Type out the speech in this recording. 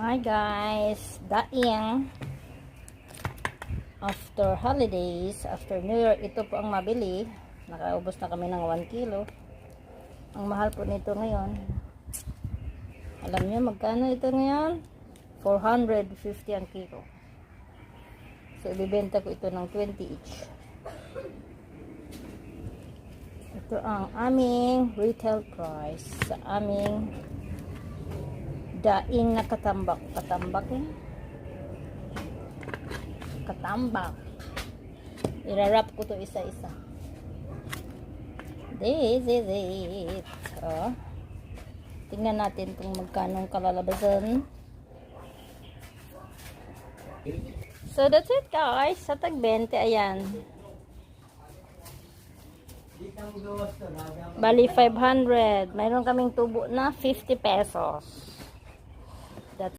Hi guys, daing after holidays, after New Year, ito po ang mabili. Nakaubos na kami ng 1 kilo. Ang mahal po nito ngayon. Alam niyo magkano ito ngayon? 450 ang kilo. So, ibibenta ko ito ng 20 each. Ito ang aming retail price sa aming daing na katambak. Katambak eh. Katambak. Irarap ko to isa-isa. This is it. Oh. Tingnan natin kung magkano ang kalalabasan. So that's it guys. Sa tag 20, ayan. Bali 500. Mayroon kaming tubo na 50 pesos.